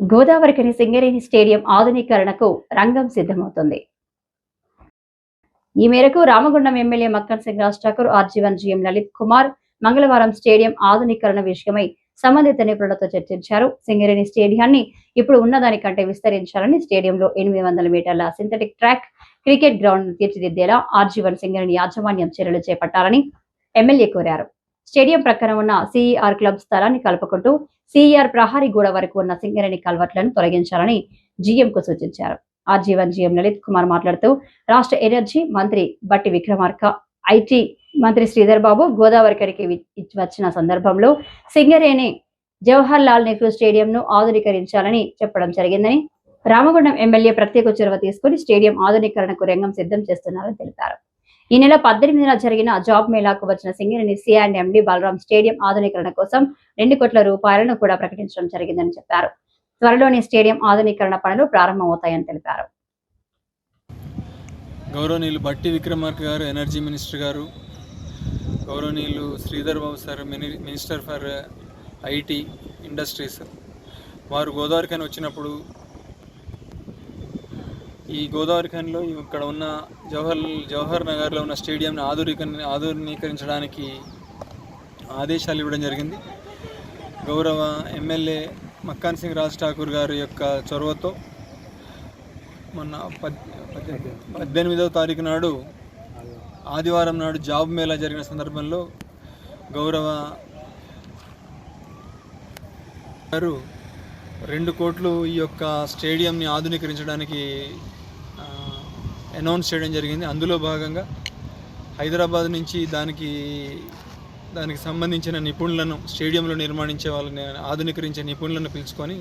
Godavarikhani Singareni stadium ఆధునీకరణకు రంగం సిద్ధమవుతుంది. ఈ మేరకు Ramagundam MLA Makkan Singh Raj Thakur RG one GM Lalit Kumar మంగళవారం స్టేడియం ఆధునీకరణ విషయమై సంబంధిత నిపుణులతో చర్చించారు. సింగరేణి స్టేడియాన్ని ఇప్పుడు ఉన్నదానికంటే విస్తరించాలని స్టేడియంలో ఎనిమిది వందల మీటర్ల సింథటిక్ ట్రాక్ క్రికెట్ గ్రౌండ్ తీర్చిదిద్దేలా ఆర్జీవన్ సింగరేణి యాజమాన్యం చర్యలు చేపట్టాలని ఎమ్మెల్యే కోరారు. స్టేడియం ప్రక్కన ఉన్న సిఈఆర్ క్లబ్ స్థలాన్ని కలుపుకుంటూ సిఈఆర్ ప్రహారీ గూడ వరకు ఉన్న సింగరేణి కల్వర్ట్లను తొలగించాలని జీఎంకు సూచించారు. ఆర్జీవన్ జీఎం లలిత్ కుమార్ మాట్లాడుతూ రాష్ట్ర ఎనర్జీ మంత్రి బట్టి విక్రమార్క ఐటీ మంత్రి శ్రీధర్ బాబు గోదావరి కడికి వచ్చిన సందర్భంలో సింగరేణి జవహర్ లాల్ నెహ్రూ స్టేడియం ను ఆధునీకరించాలని చెప్పడం జరిగిందని రామగుండం ఎమ్మెల్యే ప్రత్యేక చొరవ తీసుకుని స్టేడియం ఆధునీకరణకు రంగం సిద్ధం చేస్తున్నారని తెలిపారు. ఈ నెల పద్దెనిమిదిన జరిగిన జాబ్ మేళాకు వచ్చిన Singareni C and MD Balaram stadium ఆధునీకరణ కోసం రెండు కోట్ల రూపాయలను కూడా ప్రకటించడం జరిగిందని చెప్పారు. త్వరలోనే స్టేడియం ఆధునీకరణ పనులు ప్రారంభమవుతాయని తెలిపారు. గౌరవనీయులు బట్టి విక్రమార్క గారు ఎనర్జీ మినిస్టర్ గారు గౌరవనీయులు Sridhar Babu sir mini- minister for IT industries వారు గోదావరి వచ్చినప్పుడు ఈ గోదావరి ఖనిలో ఇక్కడ ఉన్న జవహర్ జవహర్ నగర్లో ఉన్న స్టేడియంని ఆధునిక ఆధునీకరించడానికి ఆదేశాలు ఇవ్వడం జరిగింది. గౌరవ ఎమ్మెల్యే మక్కాన్ సింగ్ రాజ్ ఠాకూర్ గారి యొక్క చొరవతో మొన్న పద్దెనిమిదవ తారీఖు నాడు ఆదివారం నాడు జాబ్ మేళా జరిగిన సందర్భంలో గౌరవ గారు రెండు కోట్లు ఈ యొక్క స్టేడియంని ఆధునీకరించడానికి అనౌన్స్ చేయడం జరిగింది. అందులో భాగంగా హైదరాబాద్ నుంచి దానికి దానికి సంబంధించిన నిపుణులను స్టేడియంలో నిర్మాణించే వాళ్ళని ఆధునీకరించే నిపుణులను పిలుచుకొని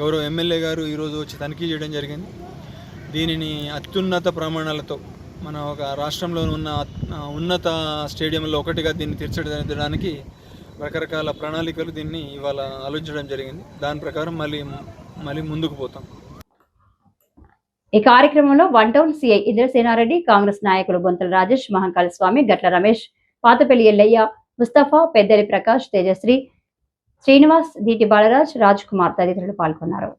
గౌరవ ఎమ్మెల్యే గారు ఈరోజు వచ్చి తనిఖీ చేయడం జరిగింది. దీనిని అత్యున్నత ప్రమాణాలతో మన ఒక రాష్ట్రంలో ఉన్న ఉన్నత స్టేడియంలో ఒకటిగా దీన్ని తీర్చిదిద్దడానికి రకరకాల ప్రణాళికలు దీన్ని ఇవాళ ఆలోచించడం జరిగింది. దాని ప్రకారం మళ్ళీ మళ్ళీ ముందుకు పోతాం. ఈ కార్యక్రమంలో one town CI Indrasenareddy Congress నాయకులు బొంతల రాజేష్ మహంకాళ స్వామి గట్ల రమేష్ పాతపల్లి ఎల్లయ్య ముస్తఫా పెద్దలి ప్రకాష్ తేజశ్రీ శ్రీనివాస్ దీటి బాలరాజ్ రాజ్ కుమార్ తదితరులు పాల్గొన్నారు.